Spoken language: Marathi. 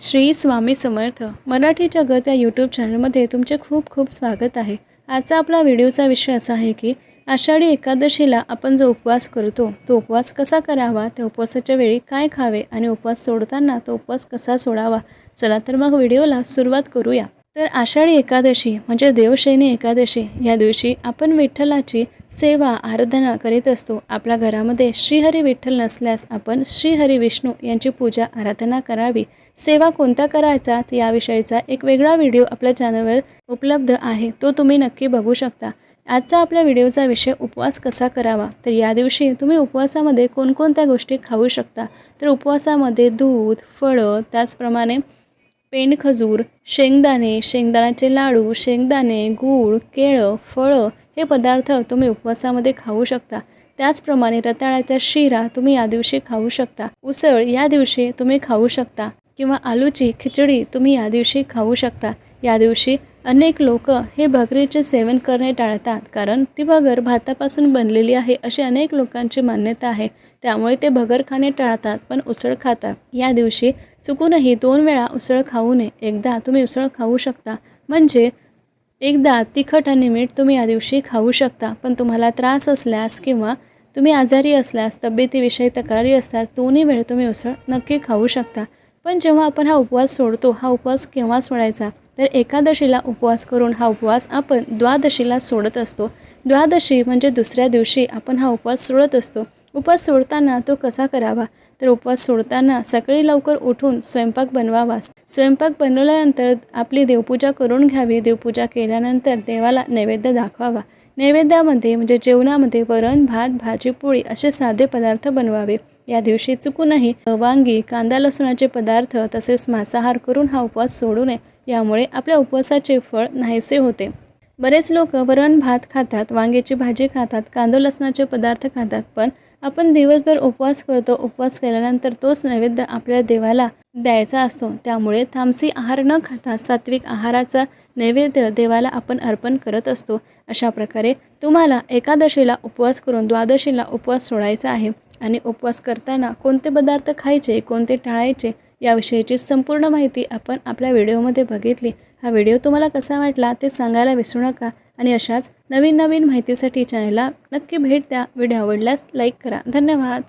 श्री स्वामी समर्थ मराठी जगत या यूट्यूब चॅनलमध्ये तुमचे खूप खूप स्वागत आहे. आजचा आपला व्हिडिओचा विषय असा आहे की आषाढी एकादशीला आपण जो उपवास करतो तो उपवास कसा करावा त्या उपवासाच्या वेळी काय खावे आणि उपवास सोडताना तो उपवास कसा सोडावा चला तर मग व्हिडिओला सुरुवात करूया. तर आषाढी एकादशी म्हणजे देवशैनी एकादशी या दिवशी आपण विठ्ठलाची सेवा आराधना करीत असतो. आपल्या घरामध्ये श्रीहरी विठ्ठल नसल्यास आपण श्रीहरी विष्णू यांची पूजा आराधना करावी. सेवा कोणता करायचा? याविषयीचा एक वेगळा व्हिडिओ आपल्या चॅनलवर उपलब्ध आहे. तो तुम्ही नक्की बघू शकता. आजचा आपल्या व्हिडिओचा विषय उपवास कसा करावा? तर या दिवशी तुम्ही उपवासामध्ये कोणकोणत्या गोष्टी खाऊ शकता? तर उपवासामध्ये दूध फळं त्याचप्रमाणे पेंड खजूर शेंगदाणे शेंगदाण्याचे लाडू शेंगदाणे गूळ केळं फळं हे पदार्थ तुम्ही उपवासामध्ये खाऊ शकता. त्याचप्रमाणे रताळ्याच्या शिरा तुम्ही या दिवशी खाऊ शकता. उसळ या दिवशी तुम्ही खाऊ शकता. किंवा आलूची खिचडी तुम्ही या दिवशी खाऊ शकता. या दिवशी अनेक लोक हे भगरीचे सेवन करणे टाळतात कारण ती भगर भातापासून बनलेली आहे अशी अनेक लोकांची मान्यता आहे. त्यामुळे ते भगर खाणे टाळतात पण उसळ खातात. या दिवशी चुकूनही दोन वेळा उसळ खाऊ नये. एकदा तुम्ही उसळ खाऊ शकता. म्हणजे एकदा तिखट आणि मीठ तुम्ही या दिवशी खाऊ शकता. पण तुम्हाला त्रास असल्यास किंवा तुम्ही आजारी असल्यास तब्येतीविषयी तक्रारी असल्यास दोन्ही वेळ तुम्ही उसळ नक्की खाऊ शकता. पण जेव्हा आपण हा उपवास सोडतो हा उपवास केव्हा सोडायचा? तर एकादशीला उपवास करून हा उपवास आपण द्वादशीला सोडत असतो. द्वादशी म्हणजे दुसऱ्या दिवशी आपण हा उपवास सोडत असतो. उपवास सोडताना तो कसा करावा? तर उपवास सोडताना सकाळी लवकर उठून स्वयंपाक बनवावा. स्वयंपाक बनवल्यानंतर आपली देवपूजा करून घ्यावी. देवपूजा केल्यानंतर देवाला नैवेद्य दाखवावा. नैवेद्यामध्ये म्हणजे जेवणामध्ये वरण भात भाजी पोळी असे साधे पदार्थ बनवावे. या दिवशी चुकूनही वांगी कांदा लसूणाचे पदार्थ तसेच मांसाहार करून हा उपवास सोडू नये. यामुळे आपल्या उपवासाचे फळ नाहीसे होते. बरेच लोक वरण भात खातात वांग्याची भाजी खातात कांदा लसणाचे पदार्थ खातात पण आपण दिवसभर उपवास करतो उपवास केल्यानंतर तोच नैवेद्य आपल्या देवाला द्यायचा असतो. त्यामुळे तामसी आहार न खाता सात्विक आहाराचा नैवेद्य देवाला आपण अर्पण करत असतो. अशा प्रकारे तुम्हाला एकादशीला उपवास करून द्वादशीला उपवास सोडायचा आहे आणि उपवास करताना कोणते पदार्थ खायचे कोणते टाळायचे याविषयीची संपूर्ण माहिती आपण आपल्या व्हिडिओमध्ये बघितली. हा व्हिडिओ तुम्हाला कसा वाटला ते सांगायला विसरू नका. आणि अशाच नवीन नवीन माहितीसाठी चॅनलला नक्की भेट द्या. व्हिडिओ आवडल्यास लाईक करा. धन्यवाद.